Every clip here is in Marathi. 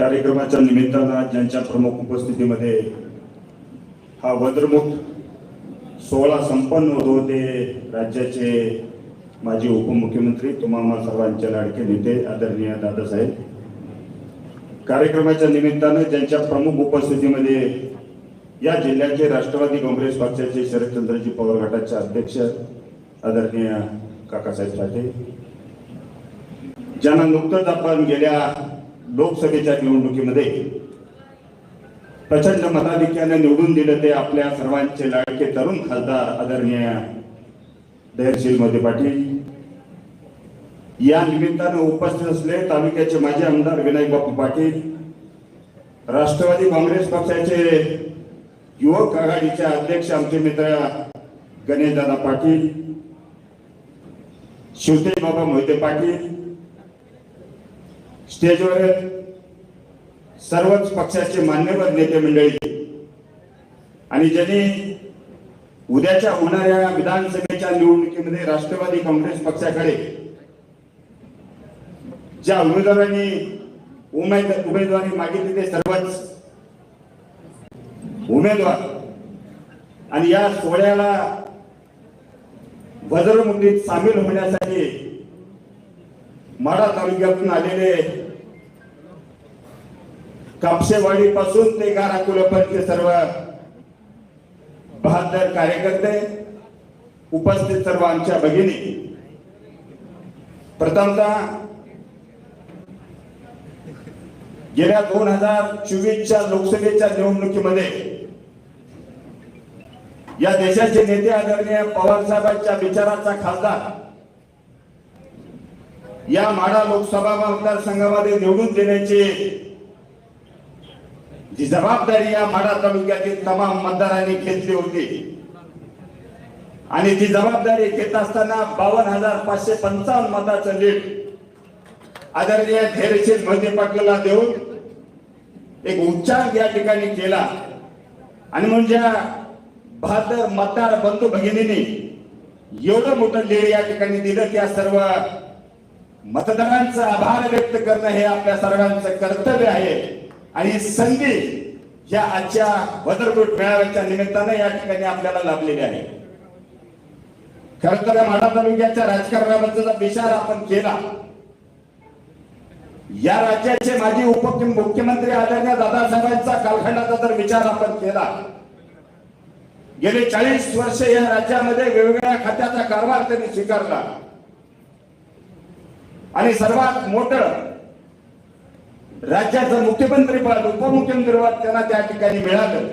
कार्यक्रमाच्या निमित्तानं ज्यांच्या प्रमुख उपस्थितीमध्ये हा वज्रमुख सोहळा संपन्न होत होते राज्याचे माजी उपमुख्यमंत्री तुम्हाला सर्वांचे लाडके नेते आदरणीय दादासाहेब. कार्यक्रमाच्या निमित्तानं ज्यांच्या प्रमुख उपस्थितीमध्ये या जिल्ह्याचे राष्ट्रवादी काँग्रेस पक्षाचे शरदचंद्रजी पवार गटाचे अध्यक्ष आदरणीय काकासाहेब साठे. ज्यांना नुकतंच आपण गेल्या लोकसभेच्या निवडणुकीमध्ये प्रचंड मताधिक्याने निवडून दिलं ते आपल्या सर्वांचे लाडके तरुण खासदार आदरणीय धैर्यशील मोदी पाटील. या निमित्तानं उपस्थित असले तालुक्याचे माजी आमदार विनायक बापू पाटील राष्ट्रवादी काँग्रेस पक्षाचे युवक आघाडीचे अध्यक्ष आमचे मित्र गणेशदादा पाटील शिवतेज बाबा मोहिते पाटील स्टेजवर सर्वच पक्षाचे मान्यवर नेते मंडळी आणि ज्यांनी उद्याच्या होणाऱ्या विधानसभेच्या निवडणुकीमध्ये राष्ट्रवादी काँग्रेस पक्षाकडे ज्या उमेदवारांनी उमेद उमेदवारी मागितली ते सर्वच उमेदवार आणि या सोहळ्याला वज्रमुंडीत सामील होण्यासाठी माडा तालुक्यातून आलेले कापसेवाडी पासून ते गाराकुलपर्यंत सर्व बहादर कार्यकर्ते उपस्थित सर्व आमच्या भगिनी. प्रथमतः गेल्या दोन हजार चोवीसच्या लोकसभेच्या निवडणुकीमध्ये या देशाचे नेते आदरणीय पवार साहेबांच्या विचाराचा खासदार या माडा लोकसभा मतदारसंघामध्ये निवडून देण्याचे जी जबाबदारी या माडा तालुक्यातील तमाम मतदारांनी घेतली होती. आणि ती जबाबदारी घेत असताना बावन्न हजार पाचशे पंचावन्न मताचं लीड आदरणीय धैर्यशील मोहिते पाटलाला देऊन एक उच्चार या ठिकाणी केला. आणि म्हणजे बहादर मतदार बंधू भगिनींनी एवढं मोठं लीड या ठिकाणी दिलं त्या सर्व मतदारांचा आभार व्यक्त करणं हे आपल्या सर्वांचं कर्तव्य आहे. आणि संधी या आजच्या वदरगोट मेळाव्याच्या निमित्तानं या ठिकाणी आपल्याला लाभलेली आहे. खर तर माढा तालुक्याच्या राजकारणाबद्दलचा विचार आपण केला. या राज्याचे माजी उप मुख्यमंत्री आदरणीय दादासाहेबांचा कालखंडाचा जर विचार आपण केला. गेले चाळीस वर्ष या राज्यामध्ये वेगवेगळ्या खात्याचा कारभार त्यांनी स्वीकारला. आणि सर्वात मोठं राज्याचं मुख्यमंत्री उपमुख्यमंत्रीपद त्यांना त्या ठिकाणी मिळालं.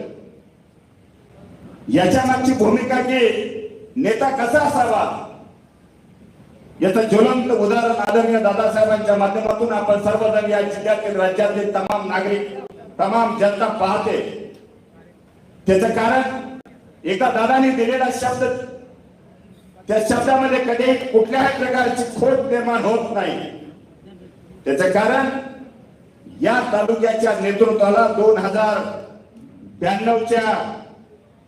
याच्या मागची भूमिका की नेता कसा असावा? याचं ज्वलंत उदाहरण आदरणीय दादासाहेबांच्या माध्यमातून आपण सर्वजण या जिल्ह्यातील राज्यातील तमाम नागरिक तमाम जनता पाहते. त्याचं कारण एका दादाने दिलेला शब्द त्या शब्दामध्ये कधी कुठल्याही प्रकारची खोट निर्माण होत नाही. त्याचं कारण या तालुक्याच्या नेतृत्वाला दोन हजार ब्याण्णवच्या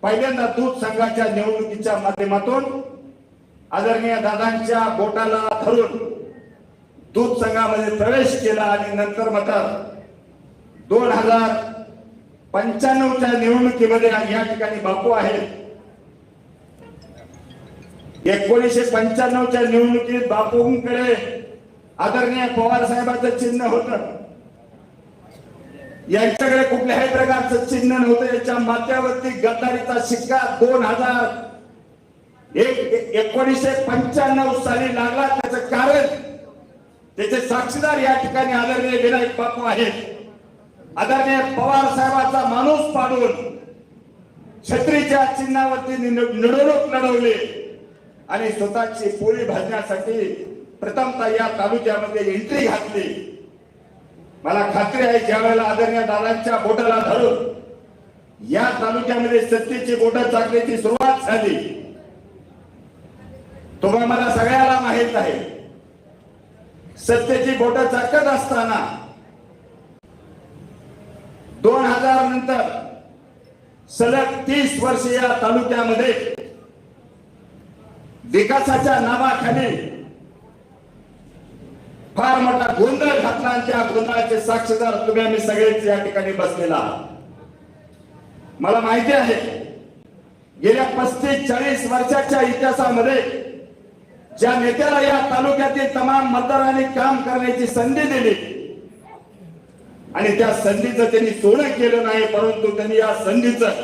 पहिल्यांदा दूध संघाच्या निवडणुकीच्या माध्यमातून आदरणीय दादांच्या बोटाला धरून दूध संघामध्ये प्रवेश केला आणि नंतर मात्र दोन हजार पंच्याण्णवच्या निवडणुकीमध्ये या ठिकाणी बापू आहेत. एकोणीसशे पंच्याण्णवच्या निवडणुकीत बापूंकडे आदरणीय पवार साहेबांचं चिन्ह होत. यांच्याकडे कुठल्याही प्रकारचं चिन्ह नव्हतं. याच्या माथ्यावरती गद्दारीचा शिक्का दोन हजार एक एकोणीसशे पंच्याण्णव साली लागला. त्याचं कारण त्याचे साक्षीदार या ठिकाणी आदरणीय विनायक बापू आहेत. आदरणीय पवार साहेबांचा माणूस पाडून छत्रीच्या चिन्हावरती निवडणूक लढवली. आणि स्वतःची पोळी भाजण्यासाठी प्रथमतः या तालुक्यामध्ये एंट्री घातली. मला खात्री आहे ज्या वेळेला आदरणीय दादांच्या बोटाला धरून या तालुक्यामध्ये सत्तेची बोट चाकण्याची सुरुवात झाली. तुम्हाला मला सगळ्याला माहीत आहे. सत्तेची बोट चाकत असताना दोन हजार नंतर सलग तीस वर्ष या तालुक्यामध्ये विकासाच्या नावाखाली फार मोठा गोंधळ घातला त्या गोंधळाचे साक्षीदार तुम्ही आम्ही सगळेच या ठिकाणी बसलेला मला माहिती आहे गेल्या पस्तीस चाळीस वर्षाच्या इतिहासामध्ये ज्या नेत्याला या तालुक्यातील तमाम मतदारांनी काम करण्याची संधी दिली आणि त्या संधीचं त्यांनी सोनं केलं नाही परंतु त्यांनी या संधीचं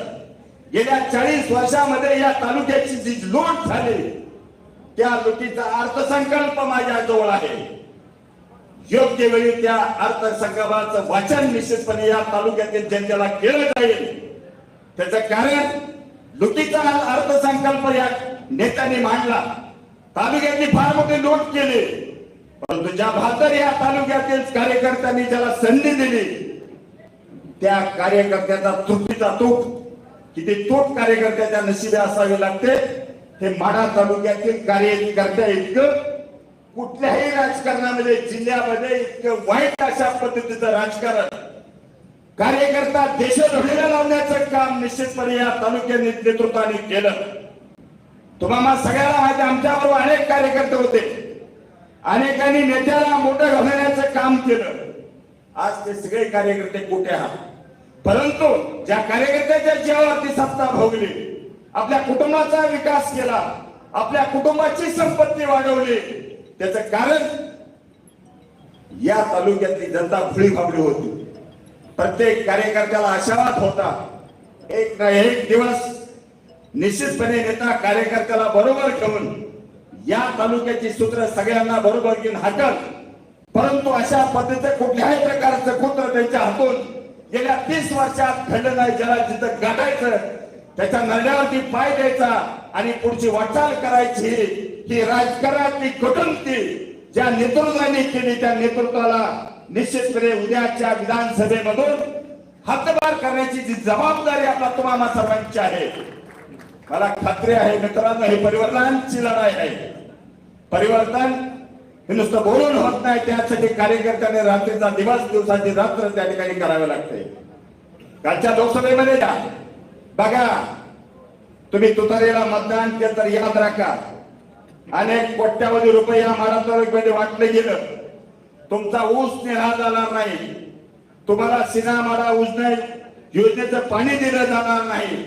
गेल्या चाळीस वर्षामध्ये या तालुक्याची जी लोट झाली त्या लुटीचा अर्थसंकल्प माझ्याजवळ आहे. योग्य वेळी त्या अर्थसंकल्पाचं वाचन निश्चितपणे या तालुक्यातील जनतेला केलं जाईल. त्याचं कारण लुटीचा अर्थसंकल्प या नेत्यांनी मांडला. तालुक्यातली फार मोठी लोट केली. परंतु ज्या भातर या तालुक्यातील कार्यकर्त्यांनी ज्याला संधी दिली त्या कार्यकर्त्याचा त्रुटीचा तूट किती तूट कार्यकर्त्याच्या नशिबे असावे लागते. हे माढा तालुक्यातील कार्यकर्त्या इतकं कुठल्याही राजकारणामध्ये जिल्ह्यामध्ये इतकं वाईट अशा पद्धतीचं राजकारण कार्यकर्ता देशोधडीला लावण्याचं काम निश्चितपणे या तालुक्याने नेतृत्वाने केलं. तुम्हाला सगळ्याला माहिती आमच्याबरोबर अनेक कार्यकर्ते होते. अनेकांनी नेत्याला मोठं घालण्याचं काम केलं. आज ते सगळे कार्यकर्ते कुठे आहात? परंतु ज्या कार्यकर्त्याच्या जीवावरती सत्ता भोगली आपल्या कुटुंबाचा विकास केला. आपल्या कुटुंबाची संपत्ती वाढवली. त्याचं कारण या तालुक्यातली जनता फुळी फाबडी होती. प्रत्येक कार्यकर्त्याला आशावाद होता. एक ना एक दिवस निश्चितपणे नेता कार्यकर्त्याला बरोबर घेऊन या तालुक्याची सूत्र सगळ्यांना बरोबर घेऊन हटत परंतु अशा पद्धतीचं कुठल्याही प्रकारचं कुत्र त्यांच्या हातून गेल्या तीस वर्षात घडलं नाही. ज्याला जिथं गाठायचं त्याच्या नरड्यावरती पाय द्यायचा आणि पुढची वाटचाल करायची. ही राजकारणातली कुटुंबी ज्या नेतृत्वाने केली त्या नेतृत्वाला निश्चितपणे उद्याच्या विधानसभेमधून हद्दबार करण्याची जी जबाबदारी आपला तुम्हाला सर्वांची आहे मला खात्री आहे मित्रांनो हे परिवर्तनाची लढाई आहे. परिवर्तन हे नुसतं बोलून होत नाही त्यासाठी कार्यकर्त्याने रात्रीचा दिवस दिवसाची रात्र त्या ठिकाणी करावे लागते. कालच्या लोकसभेमध्ये जा बघा तुम्ही तुतारीला मतदान केलं तर याद राखा. अनेक कोट्यावधी रुपये या महाराष्ट्रामध्ये वाटले गेलं. तुमचा ऊस निघा जाणार नाही. तुम्हाला सिनामाडा उजने योजनेचं पाणी दिलं जाणार नाही.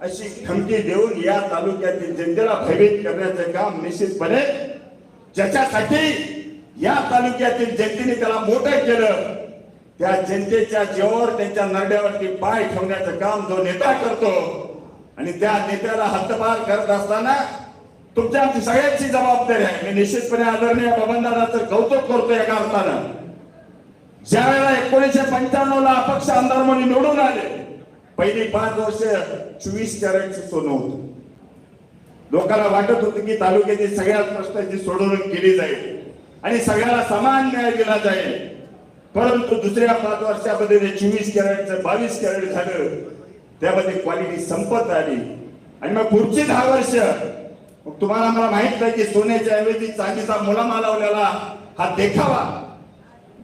अशी धमकी देऊन या तालुक्यातील जनतेला भयभीत करण्याचं काम निश्चितपणे ज्याच्यासाठी या तालुक्यातील जनतेने त्याला मोठं केलं. त्या जनतेच्या जीवावर त्यांच्या नरड्यावरती पाय ठेवण्याचं काम जो नेता करतो आणि त्या नेत्याला हद्दपार करत असताना तुमच्या आमची सगळ्यांची जबाबदारी आहे. मी निश्चितपणे आदरणीय बबनदादाचं कौतुक करतो एका अर्थानं ज्या वेळेला एकोणीसशे पंच्याण्णव ला अपक्ष आमदार म्हणून निवडून आले पहिली पाच वर्ष चोवीस कॅरेटचे सोनं होतं. लोकांना वाटत होतं की तालुक्याची सगळ्यात प्रश्नांची सोडवणूक केली जाईल आणि सगळ्याला समान न्याय दिला जाईल. परंतु दुसऱ्या पाच वर्षामध्ये जे चोवीस कॅरेटचं बावीस कॅरेट झालं त्यामध्ये क्वालिटी संपत आली. आणि मग पुढची दहा वर्ष मग तुम्हाला मला माहीत नाही की सोन्याच्या ऐवजी चांदीचा मुलामा लावलेला हा देखावा.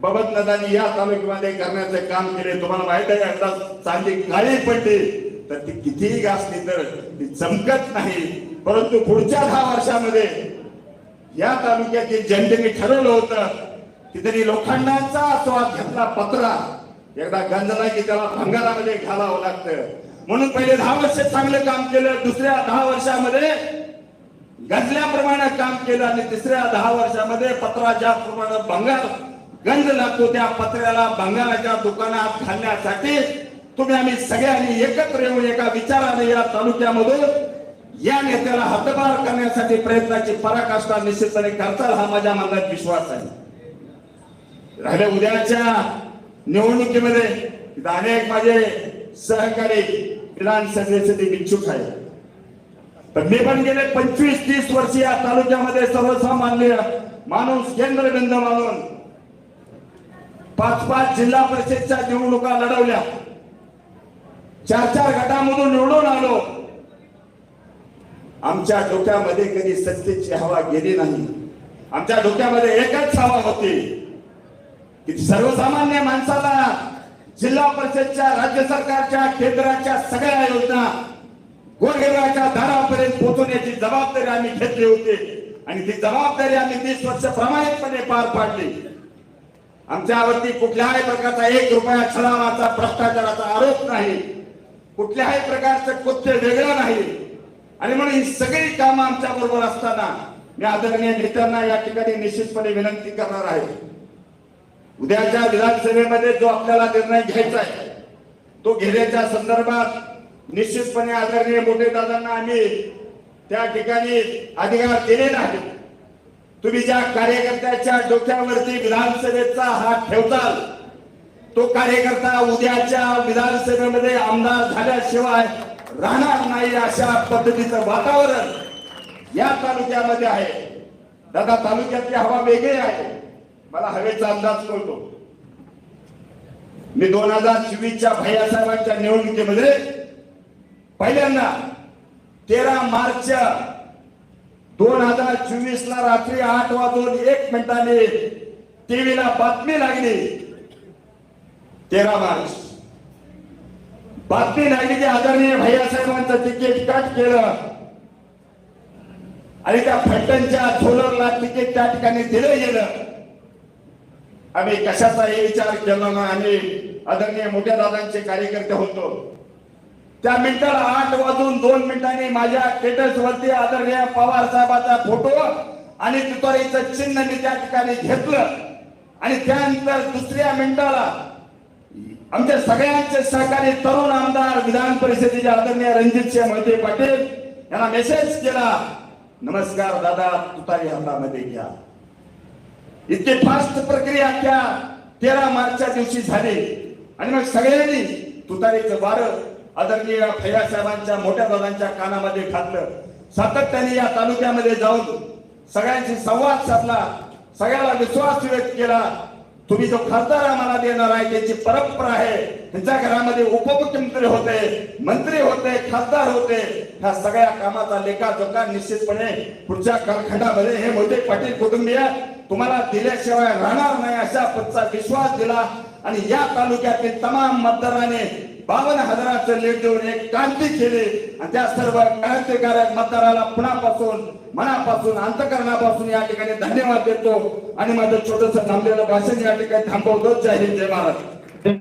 बबत नदानी या तालुक्यामध्ये करण्याचे काम केले. तुम्हाला माहीत आहे एकदा चांदी काळी पडली तर ती कितीही घासली तर ती चमकत नाही. परंतु पुढच्या दहा वर्षामध्ये या तालुक्यातील जनतेने ठरवलं होतं की त्यांनी लोखंडाचा स्वाद घेतला पत्रा. एकदा गंजला की त्याला भंगारामध्ये घालावं लागतं. म्हणून पहिले दहा वर्ष चांगलं काम केलं दुसऱ्या दहा वर्षामध्ये गंजल्याप्रमाणे काम केलं आणि तिसऱ्या दहा वर्षामध्ये पत्रा ज्या प्रमाणे भंगार गंज लागतो त्या पत्र्याला भंगाराच्या दुकानात घालण्यासाठी. तुम्ही आम्ही सगळ्यांनी एकत्र येऊन एका विचाराने या तालुक्यामधून या नेत्याला हद्दपार करण्यासाठी प्रयत्नाची पराकाष्ठा निश्चितपणे करताल हा माझ्या मनात विश्वास आहे. राहिले उद्याच्या निवडणुकीमध्ये अनेक माझे सहकारी विधानसभेसाठी इच्छुक आहे तर मी पण गेले पंचवीस तीस वर्ष या तालुक्यामध्ये सर्वसामान्य माणूस केंद्रबिंद मानून पाच पाच जिल्हा परिषदच्या निवडणुका लढवल्या. चार चार गटामधून निवडून आलो. आमच्या डोक्यामध्ये कधी सत्तेची हवा गेली नाही. आमच्या डोक्यामध्ये एकच हवा होती. सर्वसामान्य माणसाला जिल्हा परिषदच्या राज्य सरकारच्या केंद्राच्या सगळ्या योजना गोरगरिबाच्या दारापर्यंत पोहोचवण्याची जबाबदारी आम्ही घेतली होती. आणि ती जबाबदारी आम्ही तीस वर्ष प्रामाणिकपणे पार पाडली. आमच्यावरती कुठल्याही प्रकारचा एक रुपया छळावाचा भ्रष्टाचाराचा आरोप नाही. कुठल्याही प्रकारचं कृत्य वेगळं नाही. आणि म्हणून ही सगळी कामं आमच्या बरोबर असताना मी आदरणीय नेत्यांना या ठिकाणी निश्चितपणे विनंती करणार आहे. उद्याच्या विधानसभेमध्ये जो आपल्याला निर्णय घ्यायचा आहे तो घेण्याच्या संदर्भात निश्चितपणे आदरणीय मोठे दादांना आम्ही त्या ठिकाणी अधिकार दिलेला आहे तुम्ही ज्या कार्यकर्त्याच्या डोक्यावरती विधानसभेचा हात ठेवताल तो कार्यकर्ता उद्याच्या विधानसभेमध्ये आमदार झाल्याशिवाय राहणार नाही अशा पद्धतीचं वातावरण या तालुक्यामध्ये आहे. दादा तालुक्यातली हवा वेगळी आहे. मला हवेचा अंदाज कळतो. मी दोन हजार चोवीसच्या भैयासाहेबांच्या निवडणुकीमध्ये पहिल्यांदा तेरा मार्च दोन हजार चोवीस ला रात्री आठ वाजून एक मिनिटाने टीव्हीला बातमी लागली. तेरा मार्च. बातमी लागली की आदरणीय भैयासाहेबांचं तिकीट कट केलं. आणि त्या फलटणच्या सोलरला तिकीट त्या ठिकाणी दिलं गेलं. आम्ही कशाचाही विचार केला ना आम्ही आदरणीय मोठ्या दादांचे कार्यकर्ते होतो. त्या मिनिटाला आठ वाजून दोन मिनिटांनी माझ्या स्टेटस वरती आदरणीय पवार साहेबाचा फोटो आणि तुतारीचं चिन्ह मी त्या ठिकाणी घेतलं. आणि त्यानंतर दुसऱ्या मिनिटाला आमच्या सगळ्यांचे सहकारी तरुण आमदार विधान परिषदेचे आदरणीय रणजित सिंह मोहिते पाटील यांना मेसेज केला. नमस्कार दादा तुतारी हातामध्ये घ्या. इतकी फास्ट प्रक्रिया त्या तेरा मार्चच्या दिवशी झाली. आणि मग सगळ्यांनी तुतारीचं वारं आदरणीय फैया साहेबांच्या मोठ्या दादांच्या कानामध्ये घातलं. सातत्याने या तालुक्यामध्ये जाऊन सगळ्यांशी संवाद साधला. सगळ्याला विश्वास व्यक्त केला. तुम्ही जो खासदार आम्हाला देणार आहे त्याची परंपरा आहे त्यांच्या घरामध्ये उपमुख्यमंत्री होते मंत्री होते खासदार होते ह्या सगळ्या कामाचा लेखाजोखा निश्चितपणे पुढच्या कालखंडामध्ये हे मोठे पाटील कुटुंबीय तुम्हाला दिल्याशिवाय राहणार नाही अशा पदचा विश्वास दिला. आणि या तालुक्यातील तमाम मतदाराने बावन्न हजाराचं लेट देऊन एक क्रांती केली. आणि त्या सर्व क्रांतिकारक मतदाराला पुण्यापासून मनापासून अंतकरणापासून या ठिकाणी धन्यवाद देतो. आणि माझं छोटस थांबलेलं भाषण या ठिकाणी थांबवतो जय हिंद जय महाराज